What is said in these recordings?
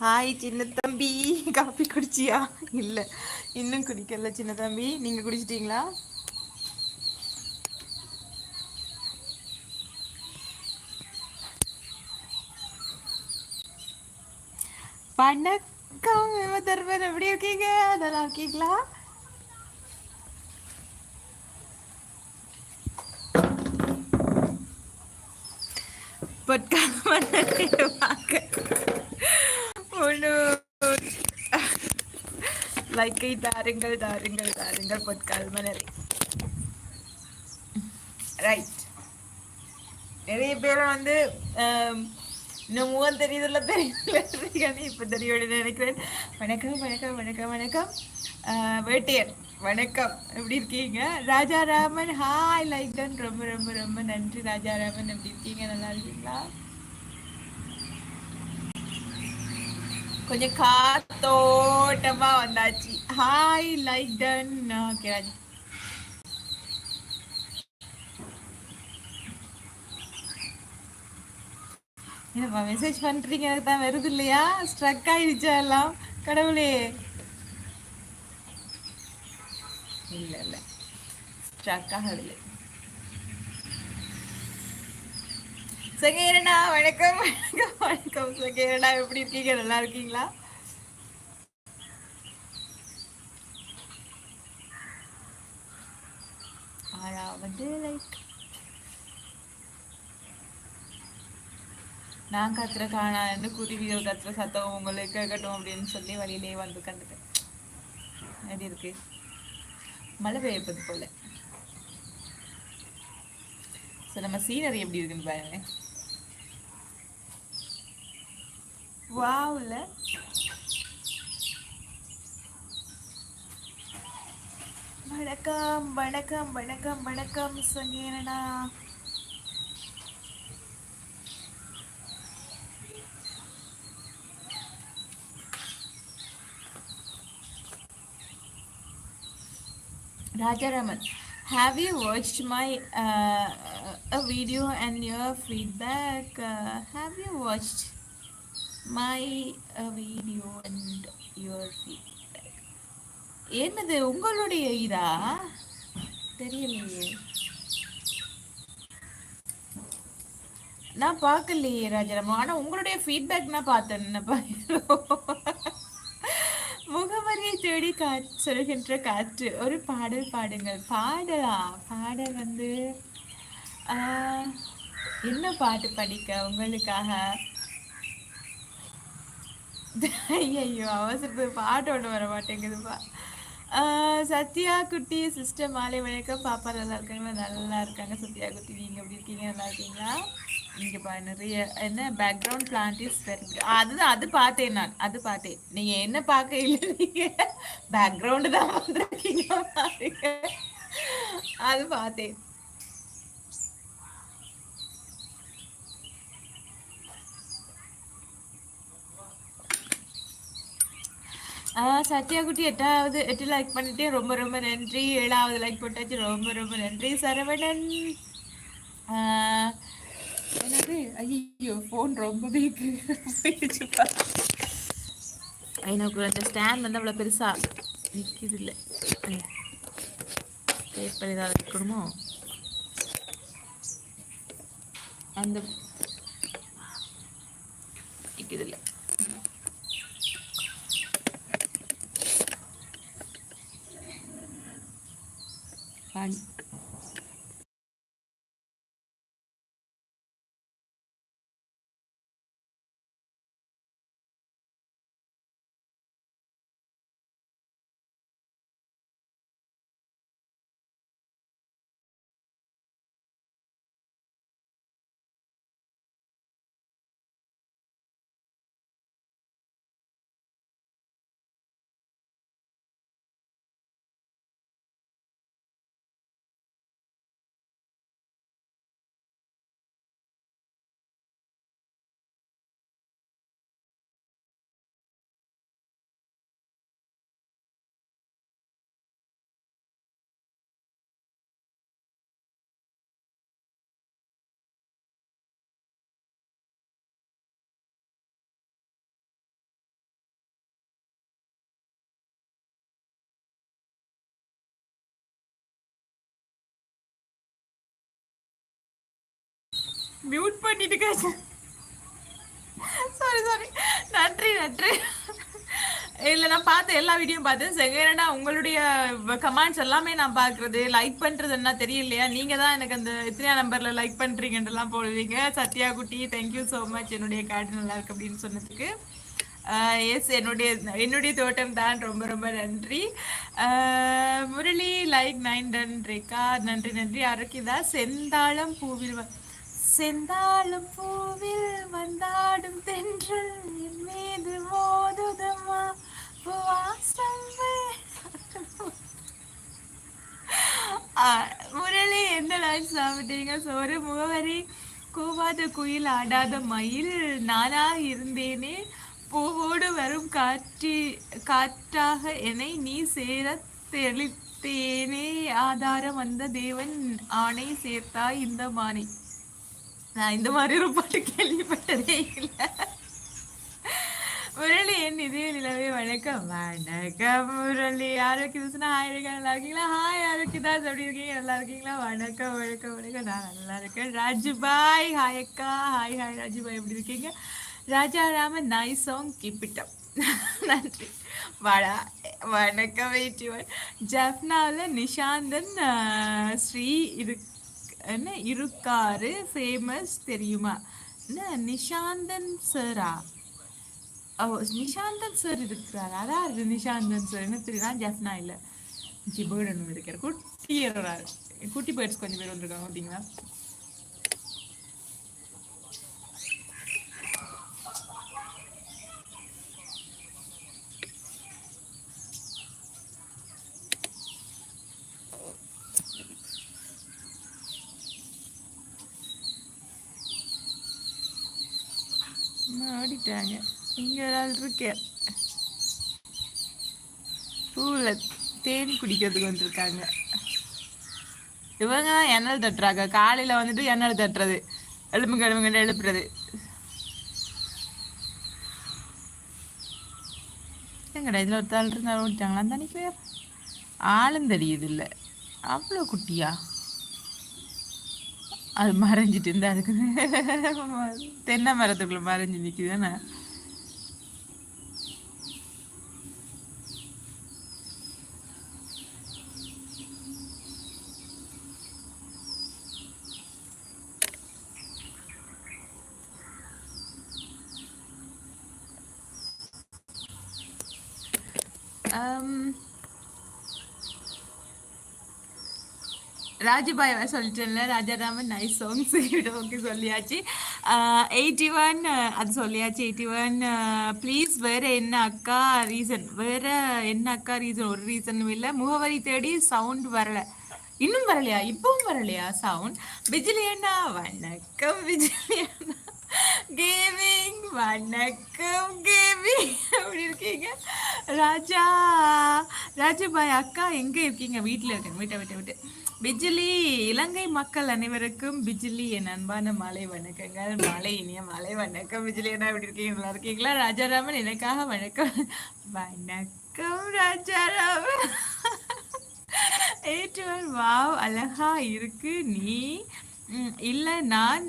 Hi சின்ன தம்பி. Coffee குடிச்சியா? இல்ல இன்னும் குடிக்கல சின்ன தம்பி. நீங்க குடிச்சிட்டீங்களா? வணக்கம் தருவன் எப்படி இருக்கீங்க? நல்லா இருக்கீங்களா? பட்கா லைக்கை தாருங்கள் தாருங்கள் தாருங்கள் பொற்கால் மலரை. ரைட் நிறைய பேர் வந்து இன்னும் முகம் தெரியுதுல தெரியல இப்போ தெரியும் நினைக்கிறேன். வணக்கம் வணக்கம் வணக்கம் வணக்கம். ஆஹ், வேட்டையன் வணக்கம். எப்படி இருக்கீங்க? ராஜாராமன் ஹாய் லைக் தான் ரொம்ப ரொம்ப ரொம்ப நன்றி ராஜாராமன். எப்படி இருக்கீங்க? நல்லா இருக்கீங்களா? கொஞ்சம் கார் தோட்டமா வந்தாச்சு. ஹாய் லைக் டன் ஓகே என்னப்பா மெசேஜ் பண்றீங்க? எனக்கு தான் வருது இல்லையா? ஸ்ட்ரக் ஆயிடுச்சா எல்லாம்? கடவுளே. இல்ல இல்ல. ஸ்ட்ரக் ஆகவில்லை. சகேரனா வணக்கம். வணக்கம் வணக்கம். சகேரனா எப்படி இருக்கீங்க? நல்லா இருக்கீங்களா? ஆனா வந்து லைக் நான் கத்துற காணான்னு குருவிகள் கத்துற சத்தம் உங்களுக்கு கேட்கட்டும் அப்படின்னு சொல்லி வழியிலே வந்து கண்டுட்டேன் எப்படி இருக்கு. மழை பெய்யப்பது போல. ஸோ நம்ம சீனரி எப்படி இருக்குன்னு பாருங்க. வாவ்ல வணக்கம் வணக்கம் வணக்கம் வணக்கம் சங்கீரணா Rajaraman, have you watched my uh, a video and your feedback? Uh, have you watched my uh, video and your feedback? என்னது உங்களுடைய இதா? தெரியலையே. நான் பார்க்கலையே ராஜாராமன் ஆனா உங்களுடைய ஃபீட்பேக் நான் பார்த்தேன். முகவரியை தேடி கா சொல்கின்ற காற்று. ஒரு பாடல் பாடுங்கள். பாடலா? பாடல் வந்து ஆஹ், என்ன பாட்டு படிக்க உங்களுக்காக? ஐயோ அவசரத்து பாட்டு ஒன்று வர மாட்டேங்குதுப்பா. சத்யா குட்டி சிஸ்டர் மாலை வணக்கம். பாப்பா நல்லா இருக்காங்களா? நல்லா இருக்காங்க. சத்யா குட்டி நீங்க எப்படி இருக்கீங்க? நல்லா இருக்கீங்களா? இங்கே பா நிறைய என்ன பேக்ரவுண்ட் பிளான்ட் இஸ் வெரி அதுதான் அது பார்த்தேன் நான். அது பார்த்தேன். நீங்க என்ன பார்க்க இல்லை நீங்கள் பேக்ரவுண்டு தான் வந்துருக்கீங்க அது பார்த்தேன். சத்யா குட்டி எட்டாவது எட்டு லைக் பண்ணிட்டேன் ரொம்ப ரொம்ப நன்றி. ஏழாவது லைக் போட்டாச்சு. ரொம்ப ரொம்ப நன்றி சரவணன். என்னது? ஐயோ ஃபோன் ரொம்ப வீக் போயிடுச்சுப்பா எனக்கு அந்த ஸ்டாண்ட் வந்து அவ்வளோ பெருசா நிற்கிது இல்லை பேப்பர் ஏதாவது இருக்கணுமோ? அந்த நிற்கிது இல்லை Bye. மியூட் பண்ணிட்டு காசு சாரி சாரி நன்றி நன்றி. இல்லை நான் பார்த்த எல்லா வீடியோ பார்த்தேன். செகண்டா உங்களுடைய கமெண்ட்ஸ் எல்லாமே நான் பார்க்குறது லைக் பண்ணுறது என்ன தெரியலையா? நீங்கள் தான் எனக்கு அந்த எத்தனையா நம்பரில் லைக் பண்ணுறீங்கன்றலாம் போடுவீங்க. சத்யா குட்டி தேங்க்யூ ஸோ மச் என்னுடைய கார்டு நல்லா இருக்கு அப்படின்னு சொன்னதுக்கு. எஸ் என்னுடைய என்னுடைய தோட்டம் தான். ரொம்ப ரொம்ப நன்றி. Murali like nine ton Rekha நன்றி நன்றி. அருக்கிதா செந்தாளம் பூவில் செந்தாளும் பூவில் வந்தாடும் தென்றல் என் மீது மோதுதமா? முரளி எந்த லைன் சாப்பிட்டீங்க? சோறு முகவரி கூவாத குயில் ஆடாத மயில் நானா இருந்தேனே. பூவோடு வரும் காற்றி காற்றாக என்னை நீ சேர தெளித்தேனே. ஆதாரம் வந்த தேவன் ஆணை சேர்த்தாய் இந்த மானை. நான் இந்த மாதிரி ஒரு பாட்டு கேள்விப்பட்டதே இல்லை. முரளி என் இதய நிலவே வணக்கம் வணக்கம் முரளி ஆரோக்கியம் ஹாய் இருக்கா நல்லா இருக்கீங்களா? ஹாய் ஆரோக்கியதாஸ் எப்படி இருக்கீங்க? நல்லா இருக்கீங்களா? வணக்கம் வணக்கம் வணக்கம். நான் நல்லா இருக்கேன். ராஜுபாய் ஹாய் அக்கா. Hi hi Rajubhai. எப்படி இருக்கீங்க? Raja Raman nice song keep it up நன்றி. வாடா வணக்கம் வெயிட்டிவன் ஜப்னாவில் நிஷாந்தன் ஸ்ரீ இருக்கு என்ன இருக்காரு ஃபேமஸ் தெரியுமா? என்ன நிஷாந்தன் சாரா ஓ நிஷாந்தன் சார் இருக்கிறார்? அதான் இருக்கு நிஷாந்தன் சார் என்ன தெரியுதா ஜெஃப்னா இல்லை. ஜி பேர்டு ஒன்று இருக்கிறார் குட்டி குட்டி பேர்ட்ஸ் கொஞ்சம் பேர் வந்திருக்காங்க பார்த்தீங்களா ஆடிட்டாங்க இங்க ஒரு ஆள் இருக்கேன் பூவில் தேன் குடிக்கிறதுக்கு வந்திருக்காங்க. இவங்க தான் எண்ணெய் தட்டுறாங்க. காலையில வந்துட்டு எண்ணெய் தட்டுறது. எலும்பு எலும்புங்க எழுப்புறது. எங்கடா இதில் ஒருத்தாள் இருந்தாலும் விட்டாங்களா தனிக்கு ஆளும் தெரியுது இல்லை. அவ்வளோ குட்டியா? அது மறைஞ்சிட்டு இருந்தா அதுக்கு தென்னை மரத்துக்குள்ள மறைஞ்சு நிக்குதானே ஆம், ராஜபாய் சொல்லிட்டேன்ல ராஜாராமன் நைஸ் சாங்ஸ் ஓகே சொல்லியாச்சு. எயிட்டி ஒன் அது சொல்லியாச்சு எயிட்டி ஒன் ப்ளீஸ் வேறு என்ன அக்கா ரீசன் வேறு என்ன அக்கா ரீசன் ஒரு ரீசனும் இல்லை. முகவரி தேடி சவுண்ட் வரல. இன்னும் வரலையா? இப்பவும் வரலையா சவுண்ட் விஜிலியண்ணா வணக்கம் விஜிலியண்ணா. கேமிங் வணக்கம் கேமிங் அப்படி இருக்கீங்க? ராஜா ராஜபாய் அக்கா எங்க இருக்கீங்க? வீட்டில் இருக்கேன். வீட்டை விட்டு விட்டு. பிஜிலி இலங்கை மக்கள் அனைவருக்கும் பிஜிலி என் அன்பான மாலை வணக்கங்கள். மாலை இனிய மாலை வணக்கம். பிஜிலி என்ன எப்படி இருக்கீங்க? நல்லா இருக்கீங்களா? ராஜாராமன் எனக்காக வணக்கம். வணக்கம் ராஜாராமன். ஏற்றுவன் வாவ் அழகா இருக்கு. நீ இல்ல நான்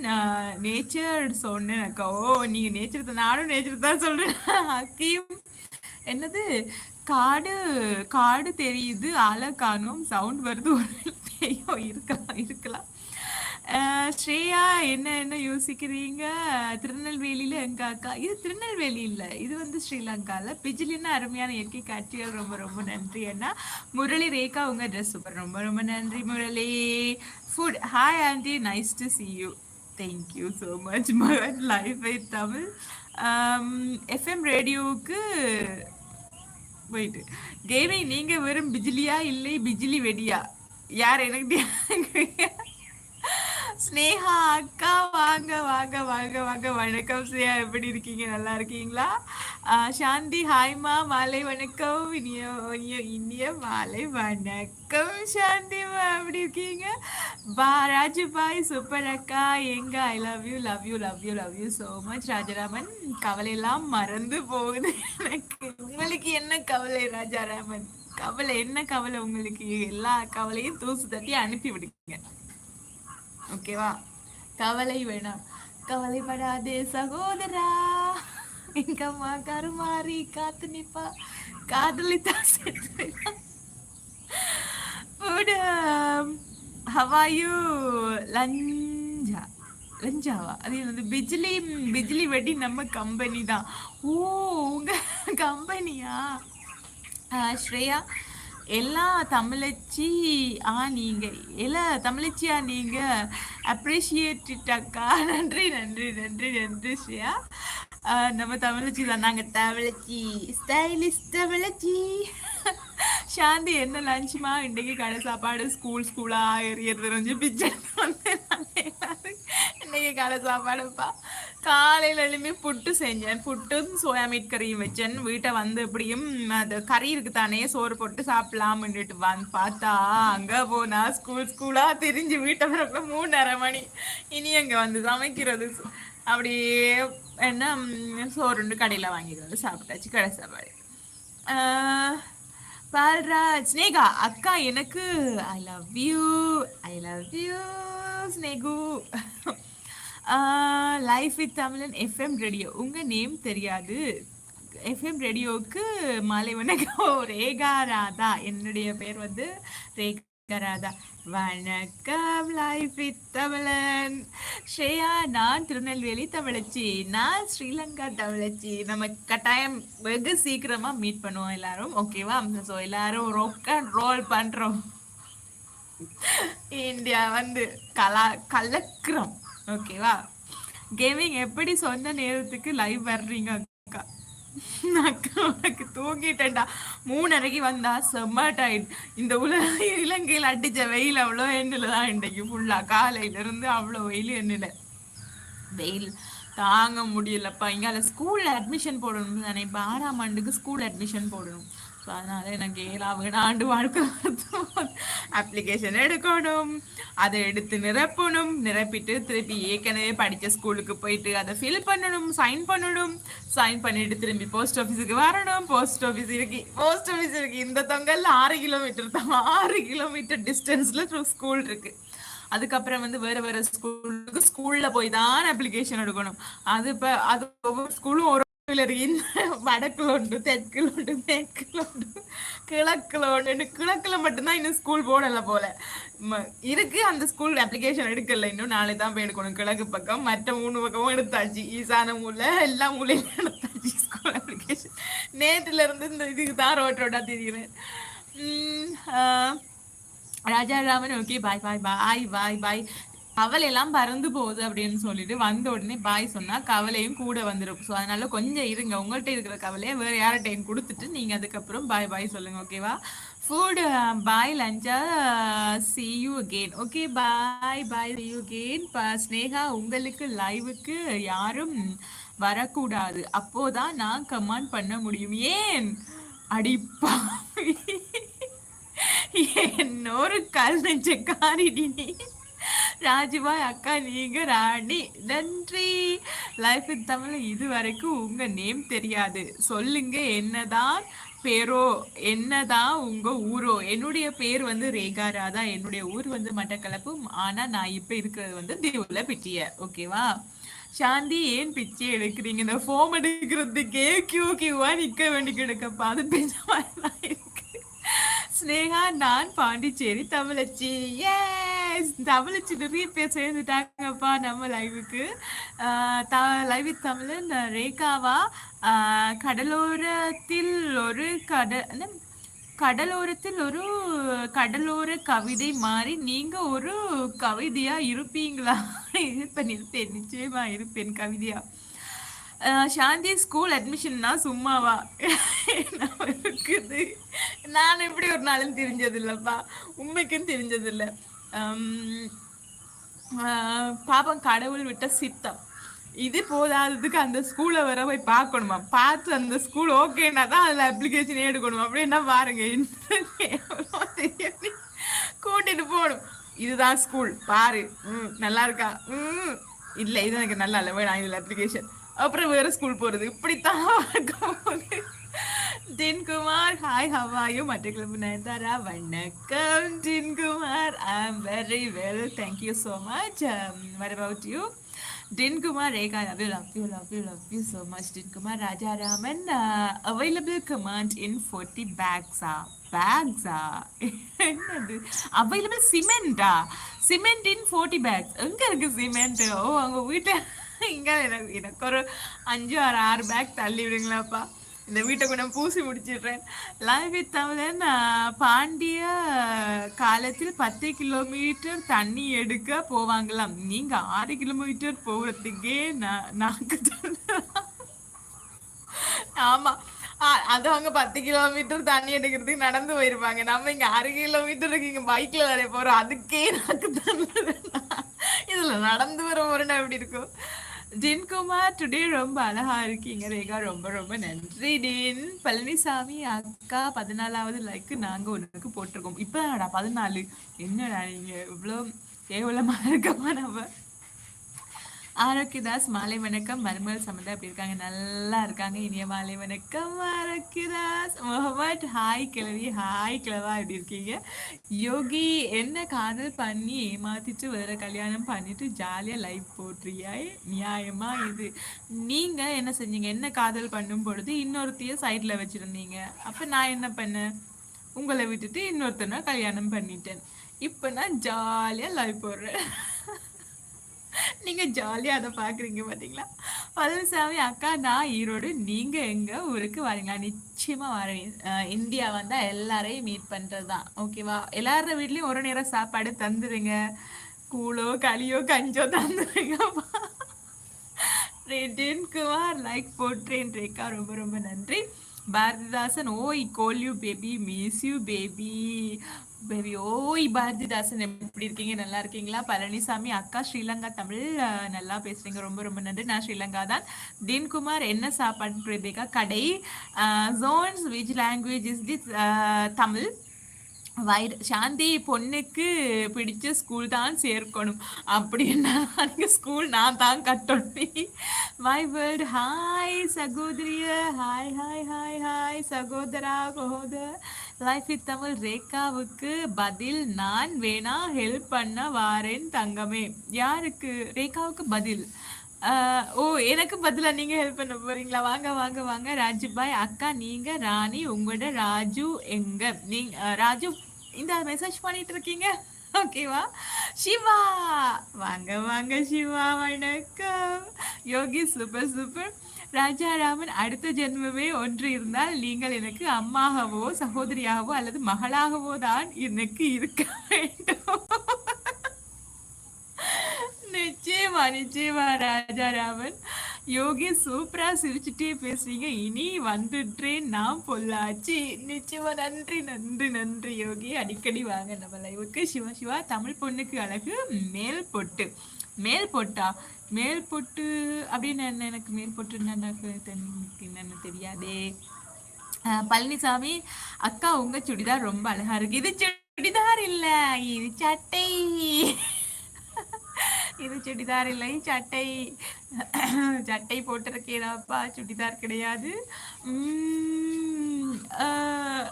நேச்சர் சொன்னேன் அக்கா. ஓ நீங்க நேச்சர் நானும் நேச்சர் தான் சொல்றேன். ஹக்கீம் என்னது? காடு காடு தெரியுது ஆளை காணும் சவுண்ட் வருது ஒரு இருக்கலாம் இருக்கலாம் ஸ்ரேயா என்ன என்ன யோசிக்கிறீங்க? திருநெல்வேலியில எங்க அக்கா? இது திருநெல்வேலி இல்ல. இது வந்து ஸ்ரீலங்கால. பிஜிலின்னு அருமையான இயற்கை காட்சிகள். ரொம்ப ரொம்ப நன்றி அண்ணா. முரளி ரேகா உங்க ட்ரெஸ் சூப்பர் ரொம்ப ரொம்ப நன்றி Murali. Food hi aunty nice to see you thank you so much much. மகன் லைஃப் வித் தமிழ். எஃப்எம் ரேடியோவுக்கு போயிட்டு கேமிங் நீங்கள் வெறும் பிஜிலியா இல்லை பிஜிலி வெடியா? யார் எனக்கு ஸ்னேகா அக்கா வாங்க வாங்க வாங்க வாங்க. வணக்கம் ஸ்னேகா எப்படி இருக்கீங்க? நல்லா இருக்கீங்களா? ஆஹ் சாந்தி ஹாய்மா மாலை வணக்கம். இனிய இனிய இனிய மாலை வணக்கம் சாந்திமா எப்படி இருக்கீங்க? பா ராஜுபாய் சூப்பர் அக்கா. எங்க I love you love you love you love you so much Rajaraman. கவலையெல்லாம் மறந்து போகுது. எனக்கு உங்களுக்கு என்ன கவலை ராஜாராமன்? கவலை என்ன கவலை உங்களுக்கு? எல்லா கவலையும் தூசு தட்டி அனுப்பி விடுங்க. ஓகேவா கவலை வேணாம். கவலைப்படாதே சகோதரா. எங்க அம்மா கருமாறி காத்து நிப்பா. காதலித்தா செத்து. ஹவாயு லஞ்சா. லஞ்சாவா? அது வந்து பிஜ்லி பிஜ்லி வெடி நம்ம கம்பெனி தான். ஓ உங்க கம்பெனியா ஸ்ரேயா. எல்லா தமிழச்சி ஆ நீங்க எல்லா தமிழச்சியா நீங்க அப்ரிஷியேட்டக்கா நன்றி நன்றி நன்றி நன்றி ஸ்ரேயா. Ah, நம்ம தமிழச்சி தான். நாங்க தமிழச்சி ஸ்டைலிஷ் தமிழச்சி சாந்தி என்ன லஞ்சுமா இன்றைக்கு கடை சாப்பாடு ஸ்கூல் ஸ்கூலா எறியறது கொஞ்சம் பிச்சை வந்து இன்னைக்கு கடை சாப்பாடுப்பா. காலையில எழுப்பி புட்டு செஞ்சேன். புட்டும் சோயா மீட் கறியும் வச்சேன். வீட்டை வந்து எப்படியும் அது கறி இருக்கு தானே சோறு போட்டு சாப்பிடலாம்னுட்டு வந்து பார்த்தா அங்கே போனா ஸ்கூல் ஸ்கூலா தெரிஞ்சு வீட்டை பிறகு மூணரை மணி. இனி அங்கே வந்து சமைக்கிறது. அப்படியே என்ன சோறுண்டு um, கடையில வாங்கிட்டு வந்து சாப்பிட்டாச்சு கடை சாப்பாடு. ஆஹ் பால்ராஜ் ஸ்னேகா அக்கா எனக்கு I love you I love you ஸ்னேகு. Life with Tamizhan FM radio உங்க நேம் தெரியாது. எஃப்எம் ரேடியோவுக்கு மாலை வணக்கம் ரேகா ராதா. என்னுடைய பேர் வந்து ரேகா வணக்கம் லைஃப் வித் தமிழன் ஸ்ரேயா நான் திருநெல்வேலி தமிழச்சி நான் ஸ்ரீலங்கா தமிழச்சி நம்ம கட்டாயம் வெகு சீக்கிரமா மீட் பண்ணுவோம் எல்லாரும். ஓகேவா ஸோ எல்லாரும் ரொக்க ரோல் பண்றோம். இந்தியா வந்து கலா கலக்கிறோம் ஓகேவா கேமிங் எப்படி சொன்ன நேரத்துக்கு லைவ் வர்றீங்க அக்கா? அக்கா உனக்கு தூங்கிட்டேன்டா. மூணரைக்கு வந்தா செம்ம இந்த உலக இலங்கையில் அடிச்ச வெயில் அவ்வளோ எண்ணில் தான் இன்றைக்கு ஃபுல்லா காலையில இருந்து அவ்வளோ வெயில் எண்ணில். வெயில் தாங்க முடியலப்பா. இங்கால ஸ்கூல்ல அட்மிஷன் போடணும் தானே இப்போ ஆறாம் ஆண்டுக்கு ஸ்கூல் அட்மிஷன் போடணும். ஸோ அதனால எனக்கு ஏழாவது ஆண்டு வாழ்க்கை அப்ளிகேஷன் எடுக்கணும் அதை எடுத்து நிரப்பணும் நிரப்பிட்டு திருப்பி ஏற்கனவே படித்த ஸ்கூலுக்கு போயிட்டு அதை ஃபில் பண்ணணும் சைன் பண்ணணும். சைன் பண்ணிட்டு திரும்பி போஸ்ட் ஆஃபீஸுக்கு வரணும். போஸ்ட் ஆஃபீஸ் இருக்கு போஸ்ட் ஆஃபீஸ் இருக்கு இந்த தொங்கல்ல ஆறு கிலோமீட்டர் தான். ஆறு கிலோமீட்டர் டிஸ்டன்ஸ்ல ஸ்கூல் இருக்கு. அதுக்கப்புறம் வந்து வேற வேற ஸ்கூலுக்கு ஸ்கூல்ல போய் தான் அப்ளிகேஷன் எடுக்கணும். அது இப்ப அது ஒவ்வொரு ஸ்கூலும் ஒரு வடக்குல உண்டு தெற்குல உண்டு மேற்குல உண்டு கிழக்குல உண்டு. கிழக்குல மட்டும்தான் இன்னும் ஸ்கூல் போடல போல. இருக்கு அந்த ஸ்கூல் அப்ளிகேஷன் எடுக்கல இன்னும். நாளை தான் போய் எடுக்கணும். கிழக்கு பக்கம் மற்ற மூணு பக்கமும் எடுத்தாச்சு. ஈசான மூல எல்லா மூலையும் எடுத்தாச்சு ஸ்கூல் அப்ளிகேஷன் நேற்றுல இருந்து இந்த இதுக்கு தான் ரோட் ரோட்டா தெரியுறேன். உம் ஆஹ் Rajaraman okay bye bye bye bye bye கவலை எல்லாம் பறந்து போகுது அப்படின்னு சொல்லிட்டு வந்த உடனே பாய் சொன்னா கவலையும் கூட வந்துடும் ஸோ அதனால கொஞ்சம் இருங்க. உங்கள்கிட்ட இருக்கிற கவலையை வேற யார்கிட்டையும் கொடுத்துட்டு நீங்க அதுக்கப்புறம் பாய் பாய் சொல்லுங்க ஓகேவா ஃபுட் bye லஞ்சா see you again okay bye bye see you again Sneha உங்களுக்கு லைவுக்கு யாரும் வரக்கூடாது. அப்போதான் நான் கமெண்ட் பண்ண முடியும். ஏன்? அடிப்பா என்னொரு கல் நெஞ்ச காரிடி நீ. ராஜிபாய் அக்கா நீங்க ராணி நன்றி. லைஃப் இன் தமிழ் இது வரைக்கும் உங்க நேம் தெரியாது. சொல்லுங்க என்னதான் பேரோ என்னதான் உங்க ஊரோ. என்னுடைய பேர் வந்து ரேகா ராதா. என்னுடைய ஊர் வந்து மட்டக்களப்பு ஆனா நான் இப்ப இருக்கிறது வந்து தீவுல பிட்டிய. ஓகேவா சாந்தி ஏன் பிச்சை எடுக்கிறீங்க? இந்த ஃபோம் எடுக்கிறதுக்கே கியூ கியூவா நிக்க வேண்டி கிடக்கப்பா அது பிச்சை இருக்கு. ஸ்னேகா நான் பாண்டிச்சேரி தமிழச்சி. கைஸ் தமிழச்சி நிறைய பேர் சேர்ந்துட்டாங்கப்பா நம்ம லைவுக்கு த லைவ் தமிழன் ரேகாவா. ஆஹ் கடலோரத்தில் ஒரு கட கடலோரத்தில் ஒரு கடலோர கவிதை மாதிரி நீங்க ஒரு கவிதையா இருப்பீங்களா? இருப்பேன் இருப்பேன் நிச்சயமா இருப்பேன் கவிதையா. சாந்தி ஸ்கூல் அட்மிஷன்னா சும்மாவா? இருக்குது? நான் எப்படி ஒரு நாளும் தெரிஞ்சது இல்லப்பா உண்மைக்கும் தெரிஞ்சது இல்லை பாப்பம் கடவுள் விட்ட சித்தம். இது போதாததுக்கு அந்த ஸ்கூலை வர போய் பார்க்கணுமா? பார்த்து அந்த ஸ்கூல் ஓகேன்னா தான் அதில் அப்ளிகேஷன் எடுக்கணும். அப்படின்னா பாருங்க என்ன கூட்டிட்டு போகணும். இதுதான் ஸ்கூல் பாரு. ம் நல்லா இருக்கா? ம். இல்லை இது எனக்கு நல்லா இல்லை. வேணாம் இதில் அப்ளிகேஷன் அப்புறம் வேற ஸ்கூல் போகிறது இப்படித்தான் இருக்கும் Dinkumar hi how are you Mattakkalappu Nayanthara வணக்கம் Dinkumar I am very well thank you so much what about you Dinkumar Rekha love you love you love you love you so much Dinkumar Rajaraman available command in forty பேக்ஸா பேக்ஸா என்னது available சிமெண்டா cement in forty packs எங்கே இருக்குது cement ஓ அவங்க வீட்டில் இங்கே எனக்கு எனக்கு ஒரு அஞ்சு ஆறு ஆறு பேக் தள்ளி விடுங்களாப்பா இந்த வீட்டை கூட பூசி முடிச்சிடுறேன். லைவ் தமிழன் பாண்டிய காலத்தில் பத்து கிலோமீட்டர் தண்ணி எடுக்க போவாங்களாம். நீங்க ஆறு கிலோமீட்டர் போகிறதுக்கே நாக்கு ஆமா. அது அவங்க பத்து கிலோமீட்டர் தண்ணி எடுக்கிறதுக்கு நடந்து போயிருப்பாங்க. நம்ம இங்க அரை கிலோமீட்டருக்கு இங்க பைக்ல வரைய போறோம். அதுக்கே நாக்கு தள்ளுது. இதுல நடந்து வர முறைனா எப்படி இருக்கும்? டின்குமார் டுடே ரொம்ப அழகா இருக்கீங்க. ரேகா ரொம்ப ரொம்ப நன்றி. டின் பழனிசாமி அக்கா பதினாலாவது லைக் நாங்க உனக்கு போட்டிருக்கோம். இப்பதான்டா பதினாலு? என்னடா நீங்க இவ்வளவு கேவலமா இருக்கமா நம்ம? ஆரோக்கியதாஸ் மாலை வணக்கம். மருமகள் சம்மந்தம் அப்படி இருக்காங்க? நல்லா இருக்காங்க. இனிய மாலை வணக்கம் ஆரோக்கியதாஸ் முகமட் ஹாய் கிழவி ஹாய் கிழவா எப்படி இருக்கீங்க? யோகி என்ன காதல் பண்ணி ஏமாத்திட்டு வேற கல்யாணம் பண்ணிட்டு ஜாலியா லைஃப் போட்டுறியா நியாயமா இது. நீங்க என்ன செஞ்சீங்க? என்ன காதல் பண்ணும் பொழுது இன்னொருத்தைய சைட்ல வச்சிருந்தீங்க. அப்ப நான் என்ன பண்ணேன்? உங்களை விட்டுட்டு இன்னொருத்தனை கல்யாணம் பண்ணிட்டேன். இப்ப நான் ஜாலியா லைஃப் போடுறேன். நீங்க ஜாலியா அதை பாக்குறீங்க பாத்தீங்களா? பழனிசாமி அக்கா நான் ஈரோடு நீங்க எங்க ஊருக்கு வரீங்களா? நிச்சயமா வரேன். இந்தியா வந்தா எல்லாரையும் மீட் பண்றதுதான். ஓகேவா எல்லாரோட வீட்லயும் ஒரு நேரம் சாப்பாடு தந்துருங்க. கூழோ களியோ கஞ்சோ தந்துருங்கப்பா. குமார் லைக் போட்டேன். ரேக்கா ரொம்ப ரொம்ப நன்றி. பாரதிதாசன் ஓய் call you baby miss you baby baby ஓய் பாரதிதாசன் எப்படி இருக்கீங்க? நல்லா இருக்கீங்களா? பழனிசாமி அக்கா ஸ்ரீலங்கா தமிழ் நல்லா பேசுறீங்க. ரொம்ப ரொம்ப நன்றி. நான் ஸ்ரீலங்கா தான். தின்குமார் என்ன சாப்பாடு பிரதேகா? கடை. Jones which language is the Tamil. வைர சாந்தி பொண்ணுக்கு பிடிச்ச ஸ்கூல் தான் சேர்க்கணும். அப்படின்னா நீங்க ஸ்கூல் நான் தான் கட்டணும். வை வேர்ல்ட் ஹாய் சகோதரிய. ஹாய் ஹாய் ஹாய் ஹாய் சகோதரா சகோதர. லைஃப் வித் தமிழ் ரேகாவுக்கு பதில் நான் வேணா ஹெல்ப் பண்ண வாரேன் தங்கமே. யாருக்கு? ரேகாவுக்கு பதில். ஆஹ் ஓ எனக்கு பதிலா நீங்க ஹெல்ப் பண்ண போறீங்களா? வாங்க வாங்க வாங்க. ராஜுபாய் அக்கா நீங்க ராணி உங்களோட ராஜு எங்க? நீங்க அஹ் ராஜு இந்த மெசேஜ் பண்ணிட்டு இருக்கீங்க? ஓகேவா சிவா! வாங்க வாங்க சிவா வணக்கம். யோகி சூப்பர் சூப்பர் ராஜாராமன் அடுத்த ஜென்மமே ஒன்று இருந்தால் நீங்கள் எனக்கு அம்மாகவோ சகோதரியாகவோ அல்லது மகளாகவோ தான் எனக்கு இருக்க வேண்டும். நிச்சயமா நிச்சயமா ராஜாராமன். யோகி சூப்பரா சிரிச்சுட்டே பேசுறீங்க. இனி வந்துட்டேன் நான் பொல்லாச்சி நிச்சயமா நன்றி நன்றி நன்றி யோகி. அடிக்கடி வாங்க நம்ம லைவுக்கு சிவா சிவா தமிழ் பொண்ணுக்கு அழகு. மேல் பொட்டு. மேல் பொட்டா? மேல் பொட்டு அப்படின்னு என்ன எனக்கு மேல் பொட்டு எனக்கு என்னன்னு தெரியாதே. பழனிசாமி அக்கா உங்க சுடிதார் ரொம்ப அழகா இருக்கு. இது சுடிதார் இல்ல இது சட்டை. இது சுடிதார் இல்லை சட்டை. சட்டை போட்டிருக்கேனாப்பா சுடிதார் கிடையாது. உம், அஹ்,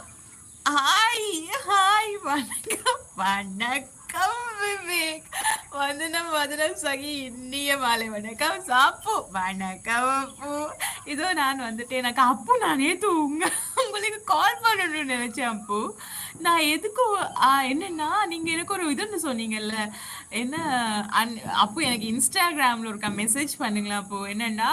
ஹாய் ஹாய் வணக்கம் வணக்கம் விவேக். வந்தனம் வதனம் சகி இன்னிய மாலை வணக்கம். சாப்பு வணக்கம் அப்பு. இதோ நான் வந்துட்டேன். எனக்கு அப்பு நான் நேத்து உங்க உங்களுக்கு கால் பண்ணணும்னு நினைச்சேன் அப்பு. நான் எதுக்கு ஆ, என்னன்னா நீங்க எனக்கு ஒரு இதுன்னு சொன்னீங்கல்ல. என்ன அன் அப்போ எனக்கு இன்ஸ்டாகிராம்ல ஒரு மெசேஜ் பண்ணுங்களா அப்போ. என்னன்னா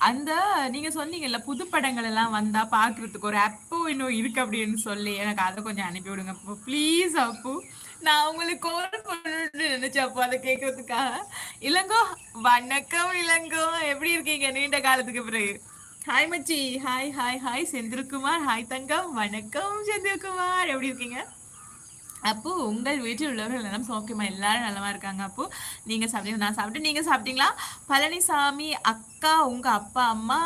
அந்த நீங்க சொன்னீங்கல்ல புது படங்கள் எல்லாம் வந்தா பாக்குறதுக்கு ஒரு அப்போ இன்னும் இருக்கு அப்படின்னு சொல்லி. எனக்கு அதை கொஞ்சம் அனுப்பி விடுங்க அப்போ. ப்ளீஸ் அப்போ. நான் உங்களுக்கு கோல் பண்ணணும்னு நினைச்சேன் அப்போ அதை கேட்கறதுக்காக. இளங்கோ வணக்கம் இளங்கோ. எப்படி இருக்கீங்க? நீண்ட காலத்துக்கு பிறகு. ஹாய் மச்சி. Hi hi hi Senthilkumar. Hi தங்கம். வணக்கம் செந்தில்குமார். எப்படி இருக்கீங்க? அப்போ உங்கள் வீட்டில் உள்ளவர்கள் எல்லாம் சௌக்கியமா எல்லாரும் நல்லமா இருக்காங்க. அப்போ நீங்க சாப்பிட்டீங்க நான் சாப்பிட்டு நீங்க சாப்பிட்டீங்களா? பழனிசாமி அக்கா உங்க அப்பா அம்மா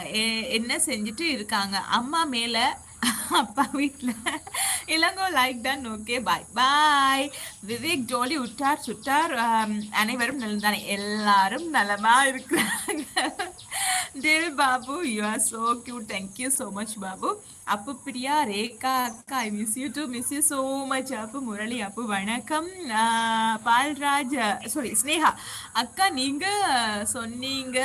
எ- என்ன செஞ்சுட்டு இருக்காங்க? அம்மா மேல அப்பா வீட்டில் Ilango like ton okay bye bye Vivek ஜோலி உற்றார் சுற்றார் அனைவரும் நல்லதானே எல்லாரும் நலமா இருக்கிறாங்க. Dil Babu you are so cute thank you so much Babu. அப்பு பிரியா ரேகா அக்கா I miss you too miss you so much அப்பு முரளி அப்பு வணக்கம். பால்ராஜ் சாரி ஸ்னேகா. அக்கா நீங்க சொன்னீங்க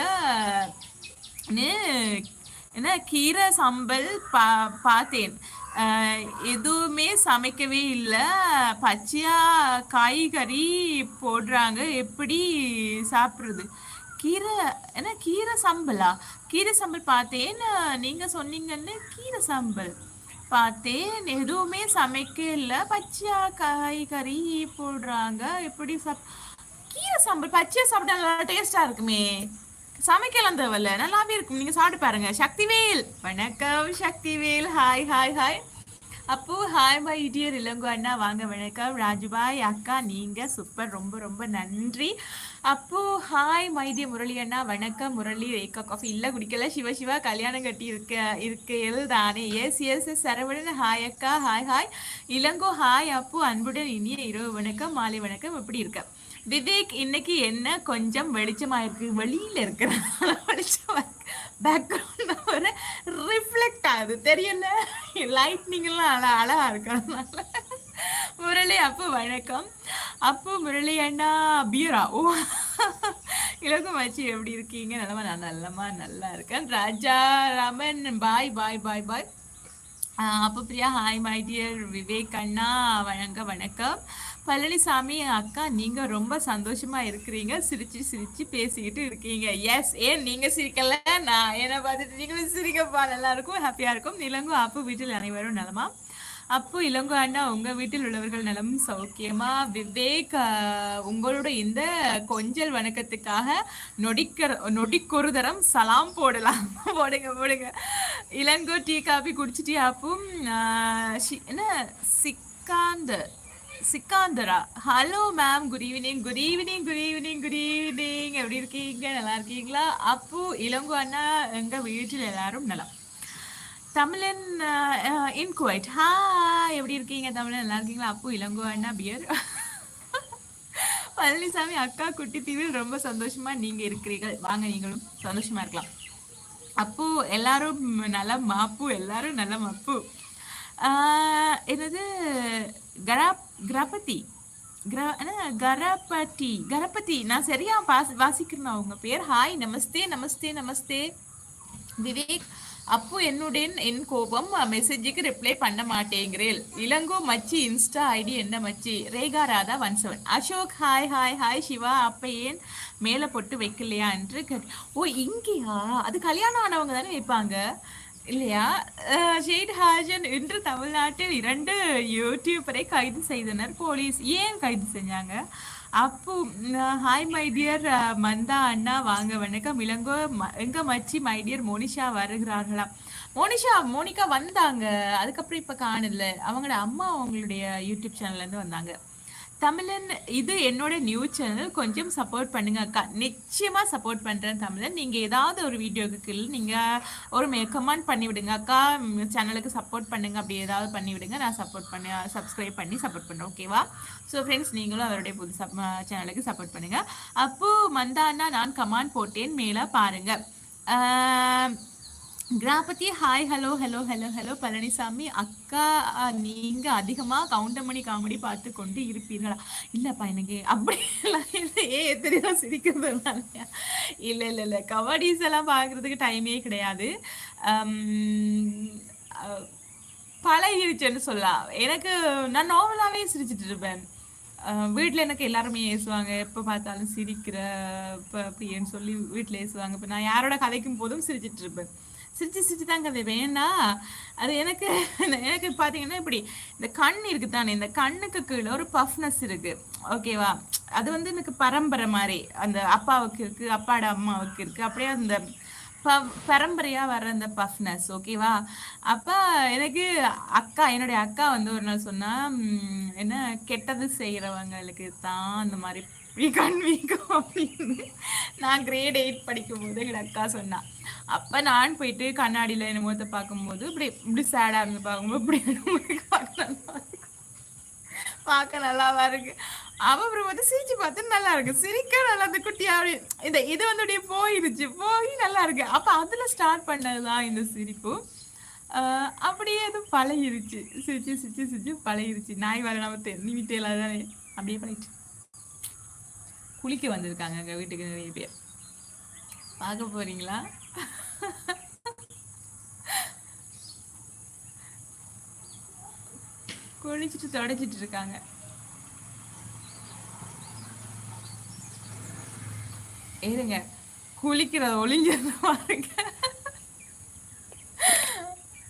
என்ன கீரை சம்பல் பா பார்த்தேன் எதுவுமே சமைக்கவே இல்லை. பச்சையா காய்கறி போடுறாங்க. எப்படி சாப்பிட்றது? கீரை ஏன்னா கீரை சம்பலா? கீரை சம்பல் பார்த்தேன் நீங்க சொன்னீங்கன்னு கீரை சம்பல் பார்த்தேன் எதுவுமே சமைக்க இல்லை. பச்சையா காய்கறி போடுறாங்க. எப்படி சாப் கீரை சம்பல் பச்சையா சாப்பிட்டா நல்லா டேஸ்டா இருக்குமே. சமைக்கலாம் தேவையில்ல நல்லாவே இருக்கும். நீங்க சாப்பிட்டு பாருங்க. சக்திவேல். வணக்கம் சக்திவேல். ஹாய் ஹாய் ஹாய் அப்போ ஹாய் பாய் இடியர் இளங்கோ அண்ணா. வாங்க வணக்கம். ராஜுபாய் அக்கா நீங்க சூப்பர் ரொம்ப ரொம்ப நன்றி. அப்போ ஹாய் மை முரளி அண்ணா. வணக்கம் முரளி. ரேக்கா காஃபி இல்ல குடிக்கல. சிவ சிவா கல்யாணம் கட்டி இருக்க இருக்கையில் தானே. எஸ் எஸ் சரவணன் ஹாய் அக்கா. ஹாய் ஹாய் இளங்கோ ஹாய் அப்போ அன்புடன் இனிய இரவு வணக்கம். மாலை வணக்கம். எப்படி இருக்க? விவேக் இன்னைக்கு என்ன கொஞ்சம் வெளிச்சமா இருக்கு? வெளியில இருக்கிறனால வெளிச்சமா பேக்ரவுண்ட் ஒரு ரிஃப்ளெக்ட் ஆகுது. தெரியல? லைட்னிங் எல்லாம் அழ அழகா இருக்கிறதுனால. முரளி அப்போ வணக்கம். அப்போ முரளி அண்ணா பியரா. ஓ இலக்கம் மச்சி எப்படி இருக்கீங்க? நல்லமா நான் நல்லமா நல்லா இருக்கேன். ராஜா ராமன் பாய் பாய் பாய் பாய். அப்போ Priya hi my dear Vivek அண்ணா வணங்க வணக்கம். பழனிசாமி அக்கா நீங்க ரொம்ப சந்தோஷமா இருக்கிறீங்க. சிரிச்சு சிரிச்சு பேசிக்கிட்டு இருக்கீங்க. எஸ் ஏன் நீங்க சிரிக்கல? நான் என்ன பார்த்துட்டு நீங்களும் சிரிக்கப்பா நல்லா இருக்கும் ஹாப்பியா இருக்கும். நிலங்கும் அப்போ வீட்டில் அனைவரும் நலமா? அப்போ இளங்கோ அண்ணா உங்க வீட்டில் உள்ளவர்கள் நலம் சௌக்கியமா? விவேக் உங்களோட இந்த கொஞ்சல் வணக்கத்துக்காக நொடிக்கர் நொடிக்கொரு தரம் சலாம் போடலாம். போடுங்க போடுங்க. இளங்கோ டீ காபி குடிச்சிட்டியா அப்பும் ஷி- என்ன? சிக்காந்த சிக்காந்தரா? Hello ma'am good evening good evening good evening good evening. எப்படி இருக்கீங்க? நல்லா இருக்கீங்களா? அப்போ இளங்கோ அண்ணா எங்க வீட்டில் எல்லாரும் நலம். தமிழன் இன் குவைட் ஹா எப்படி இருக்கீங்க தமிழன்? நல்லா இருக்கீங்களா? அப்போ இளங்கோ அண்ணா பியர். பழனிசாமி அக்கா குட்டி தீவில் ரொம்ப சந்தோஷமா நீங்க இருக்கிறீர்கள். வாங்க நீங்களும் சந்தோஷமா இருக்கலாம். அப்போ எல்லாரும் நல்லா மாப்பு எல்லாரும் நல்லா மாப்பு. ஆஹ் என்னது? கரா கிரபதி. கிர கரபதி. கரபதி. நான் சரியா வாசி வாசிக்கிறேன் உங்க பேர். ஹாய் நமஸ்தே நமஸ்தே நமஸ்தே. விவேக் அப்போ என்னுடன் என் கோபம் மெசேஜுக்கு ரிப்ளை பண்ண மாட்டேங்கிறேன் இளங்கோ மச்சி இன்ஸ்டா ஐடி என்ன மச்சி? Rekha Radha one seven Ashok hi hi hi Siva அப்போ ஏன் மேலே பொட்டு வைக்கலையா என்று கேட்- ஓ இங்கேயா? அது கல்யாணம் ஆனவங்க தானே வைப்பாங்க? இல்லையா? ஷெய்ட் ஹாஜன் இன்று தமிழ்நாட்டில் இரண்டு யூடியூபரை கைது செய்தனர் போலீஸ். ஏன் கைது செஞ்சாங்க? அப்போ ஹாய் மை டியர் மந்தா அண்ணா வாங்க வணக்கம். இளங்கோ ம- எங்க மச்சி மை டியர் மோனிஷா வருகிறார்களா? மோனிஷா மோனிகா வந்தாங்க. அதுக்கப்புறம் இப்ப காணல. அவங்களோட அம்மா அவங்களுடைய யூடியூப் சேனல்ல இருந்து வந்தாங்க. தமிழன் இது என்னோட நியூ சேனல் கொஞ்சம் சப்போர்ட் பண்ணுங்க. அக்கா நிச்சயமா சப்போர்ட் பண்றேன் தமிழன். நீங்க ஏதாவது ஒரு வீடியோக்கு கீழே நீங்க ஒரு கமெண்ட் பண்ணி விடுங்க அக்கா சேனலுக்கு சப்போர்ட் பண்ணுங்க. அப்படி ஏதாவது பண்ணி விடுங்க நான் சப்போர்ட் பண்ணி சப்ஸ்கிரைப் பண்ணி சப்போர்ட் பண்ணுறேன் ஓகேவா ஸோ ஃப்ரெண்ட்ஸ் நீங்களும் அவருடைய புது சேனலுக்கு சப்போர்ட் பண்ணுங்க. அப்போ மந்தானா நான் கமெண்ட் போட்டேன். மேலே பாருங்க. ஆஹ் கிராபதி hi hello hello hello hello Palaniswami. அக்கா நீங்கள் நீங்க அதிகமா கவுண்டமணி காமெடி பார்த்து கொண்டு இருப்பீர்களா? இல்லப்பா எனக்கு அப்படி ஏ எத்தனையோ சிரிக்கிறது இல்ல இல்ல இல்ல. கபடிஸ் எல்லாம் பார்க்கறதுக்கு டைமே கிடையாது. பழகிருச்சுன்னு சொல்லலாம். எனக்கு நான் நார்மலாவே சிரிச்சிட்டு இருப்பேன். வீட்டில் எனக்கு எல்லாருமே ஏசுவாங்க. எப்போ பார்த்தாலும் சிரிக்கிற இப்போ அப்படின்னு சொல்லி வீட்டில் ஏசுவாங்க. இப்போ நான் யாரோட கதைக்கும் போதும் சிரிச்சிட்டு இருப்பேன். சிரிச்சு சிரிச்சு தான் அது. வேணா அது எனக்கு எனக்கு பாத்தீங்கன்னா இப்படி இந்த கண் இருக்கு தானே இந்த கண்ணுக்கு கீழே ஒரு பஃப்னஸ் இருக்கு. ஓகேவா அது வந்து எனக்கு பரம்பரை மாதிரி. அந்த அப்பாவுக்கு இருக்கு அப்பாட அம்மாவுக்கு இருக்கு. அப்படியே அந்த ப- பரம்பரையா வர்ற அந்த பஃப்னஸ் ஓகேவா அப்ப எனக்கு அக்கா என்னுடைய அக்கா வந்து ஒரு நாள் சொன்னா என்ன கெட்டது செய்யறவங்களுக்கு தான் அந்த மாதிரி இப்படி கண் வீக்கம் அப்படின்னு நான் கிரேட் எயிட் படிக்கும் போது எங்க அக்கா சொன்னான் அப்போ நான் போயிட்டு கண்ணாடியில் என் முகத்தை பார்க்கும்போது இப்படி இப்படி சேடாக இருந்து பார்க்கும்போது இப்படி எனக்கு பார்க்க நல்லா பார்க்க நல்லாவா இருக்கு. அவ அப்புறம் வந்து சிரிச்சு பார்த்து நல்லா இருக்கு. சிரிக்க நல்லா அந்த குட்டி அப்படி இந்த இது வந்து அப்படியே போயிருச்சு. போய் நல்லா இருக்கு. அப்போ அதில் ஸ்டார்ட் பண்ணதுதான் இந்த சிரிப்பு. அப்படியே அது பழகிருச்சு. சிரிச்சு சிரிச்சு சிரிச்சு பழகிருச்சு. நாய் வர நம்ம நிமித்தையில தானே அப்படியே பழகிட்டு குளிக்க வந்திருக்காங்க எங்கள் வீட்டுக்கு நிறைய பேர். பார்க்க போறீங்களா? குளிச்சுட்டு தொடச்சிட்டு இருக்காங்க. இருங்க. குளிக்கிறத ஒளிஞ்சிருந்த பாருங்க.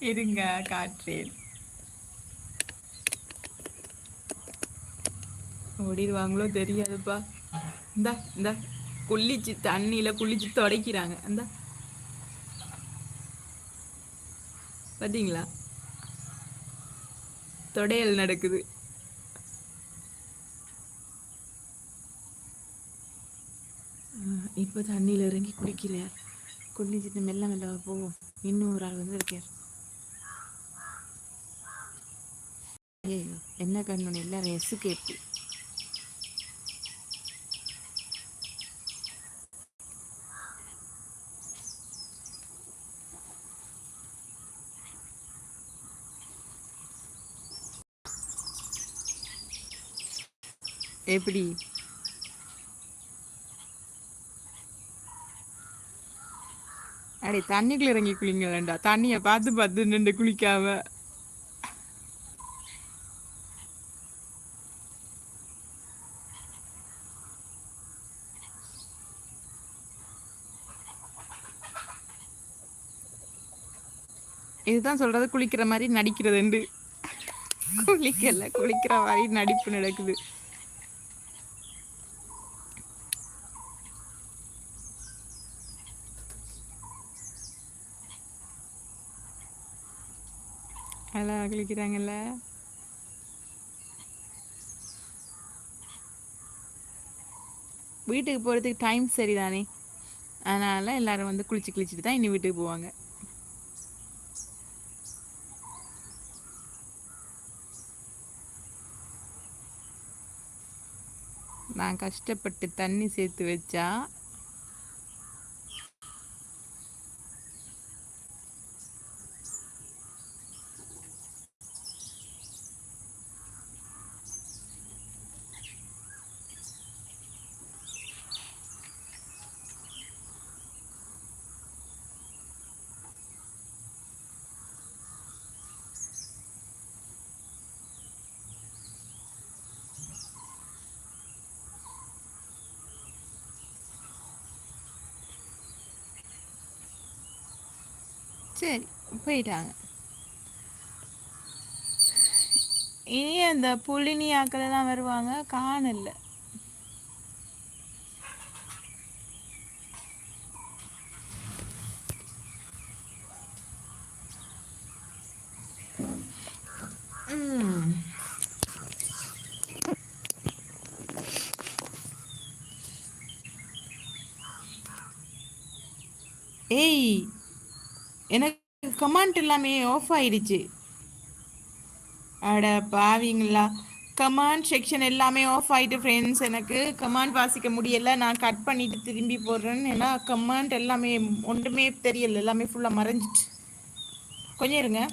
இருங்க காற்றேன். ஓடிடுவாங்களோ தெரியாதுப்பா. இந்தா இந்த. குளிச்சு தண்ணியில குளிச்சு துடைக்கிறாங்க. இந்த. பார்த்தீங்களா தொடையல் நடக்குது. இப்போ தண்ணியில் இறங்கி குளிக்கிறார். குளிச்சுட்டு மெல்ல மெல்ல போவோம். இன்னும் ஒரு ஆள் வந்து இருக்கார் ஐயோ என்ன கண்ணு எல்லாரும் எசு கேப்பு எப்படி? அடே தண்ணிக்குள்ள இறங்கி குளிங்களேண்டா தண்ணியை பார்த்து பார்த்து நின்று குளிக்காம. இதுதான் சொல்றது குளிக்கிற மாதிரி நடிக்கிறதுண்டு. குளிக்கல குளிக்கிற மாதிரி நடிப்பு நடக்குது. அழகாக குளிக்கிறாங்கல்ல? வீட்டுக்கு போகிறதுக்கு டைம் சரிதானே? அதனால் எல்லோரும் வந்து குளிச்சு குளிச்சுட்டு தான் இனி வீட்டுக்கு போவாங்க. நான் கஷ்டப்பட்டு தண்ணி சேர்த்து வச்சா சரி போயிட்டாங்க. இனி அந்த புள்ளினி ஆக்கள் வருவாங்க? காணல ஏய் எனக்கு கமாண்ட் எல்லாமே ஆஃப் ஆயிடுச்சு. அட பாவிங்களா. கமாண்ட் செக்ஷன் எல்லாமே ஆஃப் ஆயிட்டு ஃப்ரெண்ட்ஸ் எனக்கு கமாண்ட் வாசிக்க முடியல. நான் கட் பண்ணிட்டு திரும்பி போடுறேன்னு. ஏன்னா கமாண்ட் எல்லாமே ஒன்றுமே தெரியல. எல்லாமே ஃபுல்லாக மறைஞ்சிட்டு. கொஞ்சம் இருங்க.